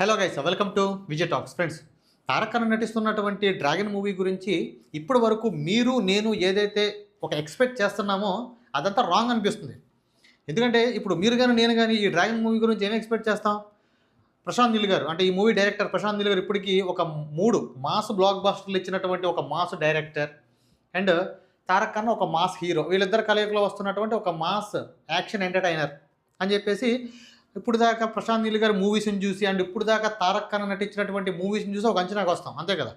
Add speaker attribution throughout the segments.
Speaker 1: Hello guys welcome to Vijay talks friends Tarak నటిస్తున్నటువంటి dragon movie గురించి ఇప్పటి వరకు మీరు నేను ఏదైతే ఒక ఎక్స్పెక్ట్ చేస్తున్నామో అదంతా రాంగ్ అనిపిస్తుంది. ఎందుకంటే ఇప్పుడు మీరు కానీ నేను కానీ ఈ డ్రాగన్ మూవీ గురించి ఏం ఎక్స్పెక్ట్ చేస్తాం? ప్రశాంత్ నీల్ గారు అంటే ఈ మూవీ డైరెక్టర్ ప్రశాంత్ నీల్ గారు ఇప్పటికీ ఒక మూడు మాస్ బ్లాక్ బాస్టర్లు ఇచ్చినటువంటి ఒక మాస్ డైరెక్టర్ అండ్ తారక్ ఒక మాస్ హీరో వీళ్ళిద్దరు కలయికలో వస్తున్నటువంటి ఒక మాస్ యాక్షన్ ఎంటర్టైనర్ అని చెప్పేసి ఇప్పుడు దాకా ప్రశాంత్ నీల్ గారి మూవీస్ని చూసి అండ్ ఇప్పుడు దాకా తారక్ ఖాన్ నటించినటువంటి మూవీస్ని చూసి ఒక అంచనాకు వస్తాం అంతే కదా?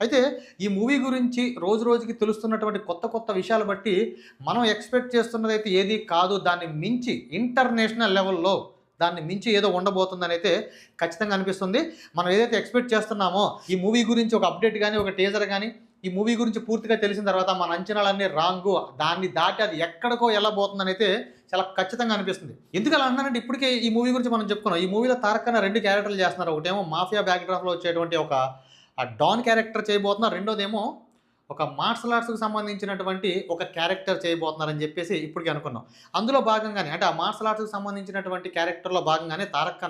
Speaker 1: అయితే ఈ మూవీ గురించి రోజు రోజుకి తెలుస్తున్నటువంటి కొత్త కొత్త విషయాలు బట్టి మనం ఎక్స్పెక్ట్ చేస్తున్నది అయితే ఏది కాదు దాన్ని మించి ఇంటర్నేషనల్ లెవెల్లో దాన్ని మించి ఏదో ఉండబోతుందని అయితే ఖచ్చితంగా అనిపిస్తుంది. మనం ఏదైతే ఎక్స్పెక్ట్ చేస్తున్నామో ఈ మూవీ గురించి ఒక అప్డేట్ కానీ ఒక టీజర్ కానీ ఈ మూవీ గురించి పూర్తిగా తెలిసిన తర్వాత మన అంచనాలన్నీ రాంగు. దాన్ని దాటి అది ఎక్కడికో వెళ్ళబోతుందని అయితే చాలా ఖచ్చితంగా అనిపిస్తుంది. ఎందుకు అలా అన్నానంటే ఇప్పటికే ఈ మూవీ గురించి మనం చెప్పుకున్నాం. ఈ మూవీలో తారక్ రెండు క్యారెక్టర్లు చేస్తున్నారు. ఒకటేమో మాఫియా బ్యాక్డ్రాప్లో వచ్చేటువంటి ఒక డాన్ క్యారెక్టర్ చేయబోతున్నారు. రెండోదేమో ఒక మార్షల్ ఆర్ట్స్కి సంబంధించినటువంటి ఒక క్యారెక్టర్ చేయబోతున్నారని చెప్పేసి ఇప్పటికీ అనుకున్నాం. అందులో భాగంగానే అంటే ఆ మార్షల్ ఆర్ట్స్కి సంబంధించినటువంటి క్యారెక్టర్లో భాగంగానే తారక్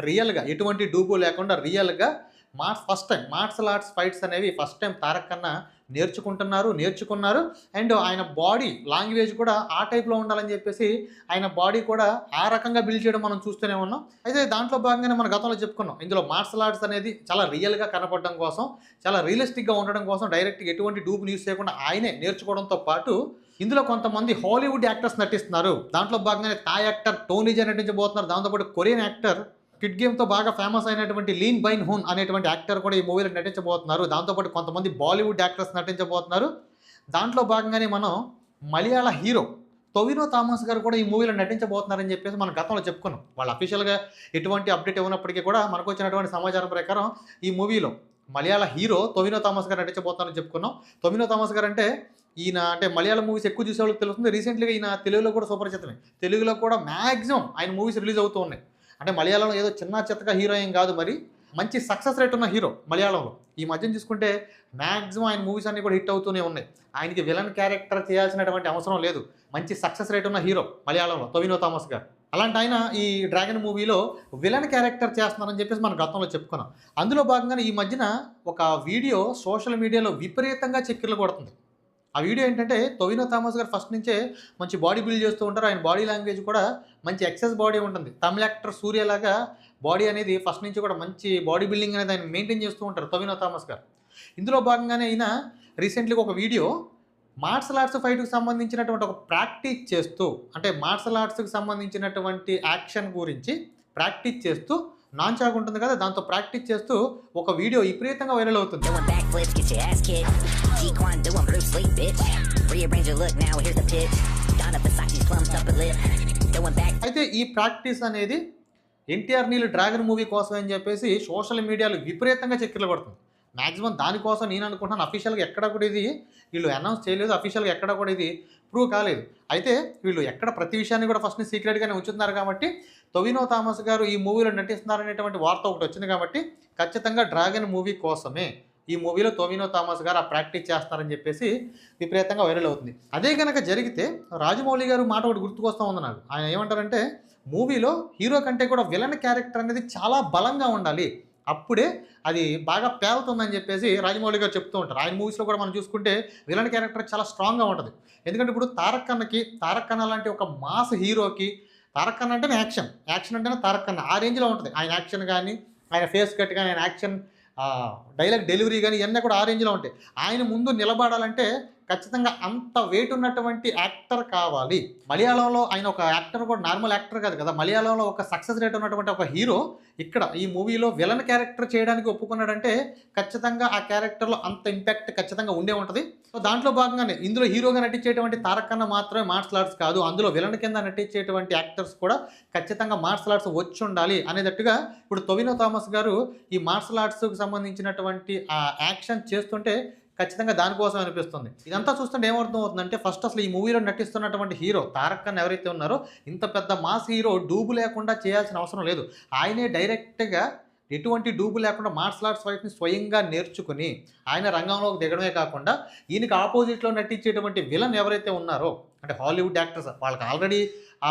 Speaker 1: రియల్గా ఎటువంటి డూబు లేకుండా రియల్గా Mars first time martial arts fights అనేవి ఫస్ట్ టైం తారక్ కన్నా నేర్చుకుంటున్నారు నేర్చుకున్నారు. అండ్ ఆయన బాడీ లాంగ్వేజ్ కూడా ఆ టైప్లో ఉండాలని చెప్పేసి ఆయన బాడీ కూడా ఆ రకంగా బిల్డ్ చేయడం మనం చూస్తూనే ఉన్నాం. అయితే దాంట్లో భాగంగానే మన గతంలో చెప్పుకున్నాం. ఇందులో మార్షల్ ఆర్ట్స్ అనేది చాలా రియల్గా కనపడడం కోసం చాలా రియలిస్టిక్గా ఉండడం కోసం డైరెక్ట్గా ఎటువంటి డూబ్ న్యూస్ చేయకుండా ఆయనే నేర్చుకోవడంతో పాటు ఇందులో కొంతమంది హాలీవుడ్ యాక్టర్స్ నటిస్తున్నారు. దాంట్లో భాగంగానే థాయ్ యాక్టర్ టోనీజా నటించబోతున్నారు దాంతోపాటు కొరియన్ యాక్టర్ కిడ్ గేమ్తో బాగా ఫేమస్ అయినటువంటి లీన్ బైన్ హూన్ అనేటువంటి యాక్టర్ కూడా ఈ మూవీలో నటించబోతున్నారు. దాంతోపాటు కొంతమంది బాలీవుడ్ యాక్టర్స్ నటించబోతున్నారు. దాంట్లో భాగంగానే మనం మలయాళ హీరో తొవినో థామస్ గారు కూడా ఈ మూవీలో నటించబోతున్నారని చెప్పేసి మనం గతంలో చెప్పుకున్నాం. వాళ్ళు అఫీషియల్గా ఎటువంటి అప్డేట్ ఇవ్వనప్పటికీ కూడా మనకు వచ్చినటువంటి సమాచారం ప్రకారం ఈ మూవీలో మలయాళ హీరో తొవినో థామస్ గారు నటించబోతున్నారని చెప్పుకున్నాం. తొవినో థామస్ గారు అంటే ఈయన అంటే మలయాళం మూవీస్ ఎక్కువ చూసే వాళ్ళకి తెలుస్తుంది రీసెంట్లీగా ఈయన తెలుగులో కూడా సుపరిచితమే తెలుగులో కూడా మ్యాక్సిమం ఆయన మూవీస్ రిలీజ్ అవుతూ ఉన్నాయి. అంటే మలయాళంలో ఏదో చిన్న చిత్తగా హీరో ఏం కాదు మరి మంచి సక్సెస్ రేట్ ఉన్న హీరో మలయాళంలో. ఈ మధ్యన చూసుకుంటే మ్యాక్సిమం ఆయన మూవీస్ అన్ని కూడా హిట్ అవుతూనే ఉన్నాయి. ఆయనకి విలన్ క్యారెక్టర్ చేయాల్సినటువంటి అవసరం లేదు. మంచి సక్సెస్ రేట్ ఉన్న హీరో మలయాళంలో టొవినో థామస్ గారు. అలాంటి ఆయన ఈ డ్రాగన్ మూవీలో విలన్ క్యారెక్టర్ చేస్తున్నారని చెప్పేసి మనం గతంలో చెప్పుకున్నాం. అందులో భాగంగానే ఈ మధ్యన ఒక వీడియో సోషల్ మీడియాలో విపరీతంగా చక్కెర్లు కొడుతుంది. ఆ వీడియో ఏంటంటే తొవినో థామస్ గారు ఫస్ట్ నుంచే మంచి బాడీ బిల్డ్ చేస్తూ ఉంటారు. ఆయన బాడీ లాంగ్వేజ్ కూడా మంచి ఎక్సెస్ బాడీ ఉంటుంది. తమిళ యాక్టర్ సూర్యలాగా బాడీ అనేది ఫస్ట్ నుంచి కూడా మంచి బాడీ బిల్డింగ్ అనేది ఆయన మెయింటైన్ చేస్తూ ఉంటారు తొవినో థామస్ గారు. ఇందులో భాగంగానే అయినా రీసెంట్లీగా ఒక వీడియో మార్షల్ ఆర్ట్స్ ఫైట్కి సంబంధించినటువంటి ఒక ప్రాక్టీస్ చేస్తూ అంటే మార్షల్ ఆర్ట్స్కి సంబంధించినటువంటి యాక్షన్ గురించి ప్రాక్టీస్ చేస్తూ నాన్ చాక్ ఉంటుంది కదా దాంతో ప్రాక్టీస్ చేస్తూ ఒక వీడియో విపరీతంగా వైరల్ అవుతుంది. అయితే ఈ ప్రాక్టీస్ అనేది ఎన్టీఆర్ నీళ్ళు డ్రాగన్ మూవీ కోసం అని చెప్పేసి సోషల్ మీడియాలో విపరీతంగా చక్కెర్లు పడుతుంది మ్యాక్సిమం దానికోసం నేను అనుకుంటున్నాను అఫీషియల్గా ఎక్కడ కూడా ఇది వీళ్ళు అనౌన్స్ చేయలేదు అఫీషియల్గా ఎక్కడ కూడా ఇది ప్రూవ్ కాలేదు. అయితే వీళ్ళు ఎక్కడ ప్రతి విషయాన్ని కూడా ఫస్ట్ సీక్రెట్గానే ఉంచుతున్నారు కాబట్టి తొవినో థామస్ గారు ఈ మూవీలో నటిస్తున్నారనేటువంటి వార్త ఒకటి వచ్చింది కాబట్టి ఖచ్చితంగా డ్రాగన్ మూవీ కోసమే ఈ మూవీలో తొవినో థామస్ గారు ఆ ప్రాక్టీస్ చేస్తారని చెప్పేసి విపరీతంగా వైరల్ అవుతుంది. అదే కనుక జరిగితే రాజమౌళి గారు మాట ఒకటి గుర్తుకొస్తూ ఉంది నాకు. ఆయన ఏమంటారంటే మూవీలో హీరో కంటే కూడా విలన్ క్యారెక్టర్ అనేది చాలా బలంగా ఉండాలి. అప్పుడే అది బాగా పేలుతుందని చెప్పేసి రాజమౌళి గారు చెప్తూ ఉంటారు. ఆయన మూవీస్లో కూడా మనం చూసుకుంటే విలన్ క్యారెక్టర్ చాలా స్ట్రాంగ్గా ఉంటుంది. ఎందుకంటే ఇప్పుడు తారక్ ఖన్నకి తారక్ ఖన్నా లాంటి ఒక మాస్ హీరోకి తారక్ అంటే అంటేనే యాక్షన్. యాక్షన్ అంటేనే తారక్ ఆ రేంజ్లో ఉంటుంది. ఆయన యాక్షన్ కానీ ఆయన ఫేస్ కట్ కానీ ఆయన యాక్షన్ డైలాగ్ డెలివరీ కానీ ఇవన్నీ కూడా ఆ రేంజ్లో ఉంటాయి. ఆయన ముందు నిలబడాలంటే ఖచ్చితంగా అంత వెయిట్ ఉన్నటువంటి యాక్టర్ కావాలి. మలయాళంలో ఆయన ఒక యాక్టర్ కూడా నార్మల్ యాక్టర్ కాదు కదా. మలయాళంలో ఒక సక్సెస్ రేట్ ఉన్నటువంటి ఒక హీరో ఇక్కడ ఈ మూవీలో విలన్ క్యారెక్టర్ చేయడానికి ఒప్పుకున్నాడంటే ఖచ్చితంగా ఆ క్యారెక్టర్లో అంత ఇంపాక్ట్ ఖచ్చితంగా ఉండే ఉంటుంది. సో దాంట్లో భాగంగానే ఇందులో హీరోగా నటించేటువంటి తారక్ కన్నా మాత్రమే మార్షల్ ఆర్ట్స్ కాదు. అందులో విలన్ కింద నటించేటువంటి యాక్టర్స్ కూడా ఖచ్చితంగా మార్షల్ ఆర్ట్స్ వచ్చి ఉండాలి అనేటట్టుగా ఇప్పుడు తొవినో థామస్ గారు ఈ మార్షల్ ఆర్ట్స్కి సంబంధించినటువంటి ఆ యాక్షన్ చేస్తుంటే ఖచ్చితంగా దానికోసం అనిపిస్తుంది. ఇదంతా చూస్తుంటే ఏమర్థం అవుతుందంటే ఫస్ట్ అసలు ఈ మూవీలో నటిస్తున్నటువంటి హీరో తారక్ ఖాన్ ఎవరైతే ఉన్నారో ఇంత పెద్ద మాస్ హీరో డూబు లేకుండా చేయాల్సిన అవసరం లేదు. ఆయనే డైరెక్ట్గా ఎటువంటి డూబు లేకుండా మార్షల్ ఆర్ట్స్ ఫైట్ని స్వయంగా నేర్చుకుని ఆయన రంగంలోకి దిగడమే కాకుండా ఈయనకి ఆపోజిట్లో నటించేటువంటి విలన్ ఎవరైతే ఉన్నారో అంటే హాలీవుడ్ యాక్టర్స్ వాళ్ళకి ఆల్రెడీ ఆ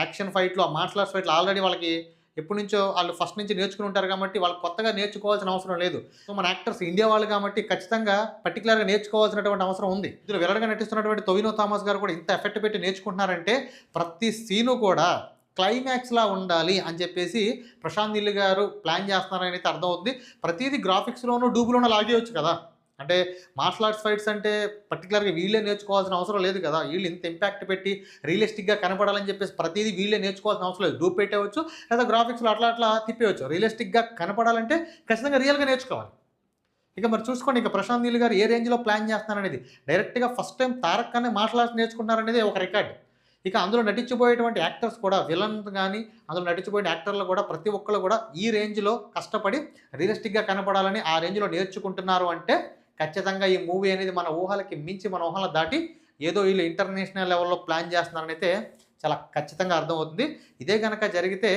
Speaker 1: యాక్షన్ ఫైట్లో ఆ మార్షల్ ఆర్ట్స్ ఫైట్లో ఆల్రెడీ వాళ్ళకి ఎప్పటి నుంచో వాళ్ళు ఫస్ట్ నుంచి నేర్చుకుని ఉంటారు కాబట్టి వాళ్ళు కొత్తగా నేర్చుకోవాల్సిన అవసరం లేదు. సో మన యాక్టర్స్ ఇండియా వాళ్ళు కాబట్టి ఖచ్చితంగా పర్టికులర్గా నేర్చుకోవాల్సినటువంటి అవసరం ఉంది. ఇందులో విలడగా నటిస్తున్నటువంటి తొవినో థామస్ గారు కూడా ఇంత ఎఫెక్ట్ పెట్టి నేర్చుకుంటున్నారంటే ప్రతి సీను కూడా క్లైమాక్స్లా ఉండాలి అని చెప్పేసి ప్రశాంత్ నీల్ గారు ప్లాన్ చేస్తున్నారని అయితే అర్థమవుతుంది. ప్రతిదీ గ్రాఫిక్స్లోనూ డూబులోనూ లాగేయచ్చు కదా. అంటే మార్షల్ ఆర్ట్స్ ఫైట్స్ అంటే పర్టికులర్గా వీళ్ళే నేర్చుకోవాల్సిన అవసరం లేదు కదా. వీళ్ళు ఇంత ఇంపాక్ట్ పెట్టి రియలిస్టిక్గా కనపడాలని చెప్పేసి ప్రతిదీ వీళ్ళే నేర్చుకోవాల్సిన అవసరం లేదు. డూప్ పెట్టేవచ్చు లేదా గ్రాఫిక్స్లో అట్లా అట్లా తిప్పేయచ్చు రియలిస్టిక్గా కనపడాలంటే ఖచ్చితంగా రియల్గా నేర్చుకోవాలి. ఇక మరి చూసుకోండి ఇక ప్రశాంత్ నీల్ గారు ఏ రేంజ్లో ప్లాన్ చేస్తున్నారనేది డైరెక్ట్గా ఫస్ట్ టైం తారక్ అనే మార్షల్ ఆర్ట్స్ నేర్చుకున్నారనేది ఒక రికార్డ్ ఇక అందులో నటించిపోయేటువంటి యాక్టర్స్ కూడా విలన్ కానీ అందులో నటించిపోయిన యాక్టర్లు కూడా ప్రతి ఒక్కరు కూడా ఈ రేంజ్లో కష్టపడి రియలిస్టిక్గా కనపడాలని ఆ రేంజ్లో నేర్చుకుంటున్నారు అంటే ఖచ్చితంగా ఈ మూవీ అనేది మన ఊహలకి మించి మన ఊహల దాటి ఏదో వీళ్ళు ఇంటర్నేషనల్ లెవెల్లో ప్లాన్ చేస్తున్నారని అయితే చాలా ఖచ్చితంగా అర్థమవుతుంది. ఇదే కనుక జరిగితే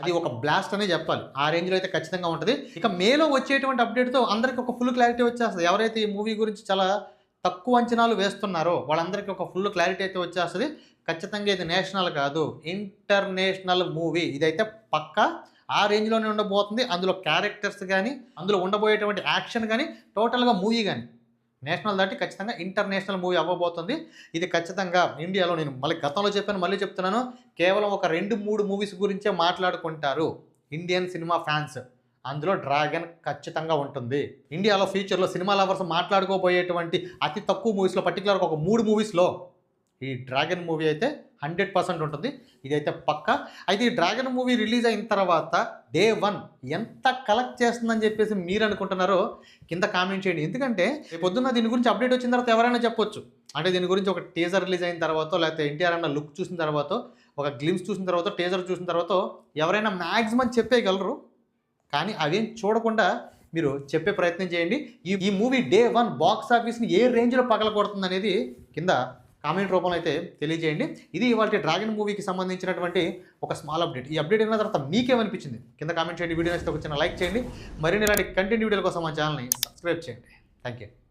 Speaker 1: అది ఒక బ్లాస్ట్ అనే చెప్పాలి. ఆ రేంజ్లో అయితే ఖచ్చితంగా ఉంటుంది. ఇక మేలో వచ్చేటువంటి అప్డేట్తో అందరికీ ఒక ఫుల్ క్లారిటీ వచ్చేస్తుంది. ఎవరైతే ఈ మూవీ గురించి చాలా తక్కువ అంచనాలు వేస్తున్నారో వాళ్ళందరికీ ఒక ఫుల్ క్లారిటీ అయితే వచ్చేస్తుంది. ఖచ్చితంగా ఇది నేషనల్ కాదు. International movie. ఇదైతే పక్కా ఆ రేంజ్లోనే ఉండబోతుంది. అందులో క్యారెక్టర్స్ కానీ అందులో ఉండబోయేటువంటి యాక్షన్ కానీ టోటల్గా మూవీ కానీ నేషనల్ దాటి ఖచ్చితంగా ఇంటర్నేషనల్ మూవీ అవ్వబోతుంది. ఇది ఖచ్చితంగా ఇండియాలో నేను మళ్ళీ గతంలో చెప్పాను మళ్ళీ చెప్తున్నాను. కేవలం ఒక రెండు మూడు మూవీస్ గురించే మాట్లాడుకుంటారు ఇండియన్ సినిమా ఫ్యాన్స్. అందులో డ్రాగన్ ఖచ్చితంగా ఉంటుంది. ఇండియాలో ఫ్యూచర్లో సినిమా లవర్స్ మాట్లాడుకోబోయేటువంటి అతి తక్కువ మూవీస్లో పర్టికులర్గా ఒక మూడు మూవీస్లో ఈ డ్రాగన్ మూవీ అయితే హండ్రెడ్ పర్సెంట్ ఉంటుంది. ఇదైతే పక్క. అయితే ఈ డ్రాగన్ మూవీ రిలీజ్ అయిన తర్వాత డే వన్ ఎంత కలెక్ట్ చేస్తుందని చెప్పేసి మీరు అనుకుంటున్నారో కింద కామెంట్ చేయండి. ఎందుకంటే పొద్దున్న దీని గురించి అప్డేట్ వచ్చిన తర్వాత ఎవరైనా చెప్పొచ్చు. అంటే దీని గురించి ఒక టీజర్ రిలీజ్ అయిన తర్వాత లేకపోతే ఎన్టీఆర్ అన్న లుక్ చూసిన తర్వాత ఒక గ్లిమ్స్ చూసిన తర్వాత టీజర్ చూసిన తర్వాత ఎవరైనా మ్యాక్సిమం చెప్పేయగలరు. కానీ అవేం చూడకుండా మీరు చెప్పే ప్రయత్నం చేయండి. ఈ ఈ మూవీ డే వన్ బాక్స్ ఆఫీస్ని ఏ రేంజ్లో పగలగొడుతుంది అనేది కింద కామెంట్ రూపంలో అయితే తెలియజేయండి. ఇది ఇవాళ డ్రాగన్ మూవీకి సంబంధించినటువంటి ఒక స్మాల్ అప్డేట్ ఈ అప్డేట్ అయిన తర్వాత మీకేమనిపించింది? కింద కామెంట్ చేయండి. వీడియో నచ్చితే ఒక చిన్న లైక్ చేయండి. మరిన్ని ఇలాంటి కంటెంట్ వీడియోల కోసం మా ఛానల్ని సబ్స్క్రైబ్ చేయండి. Thank you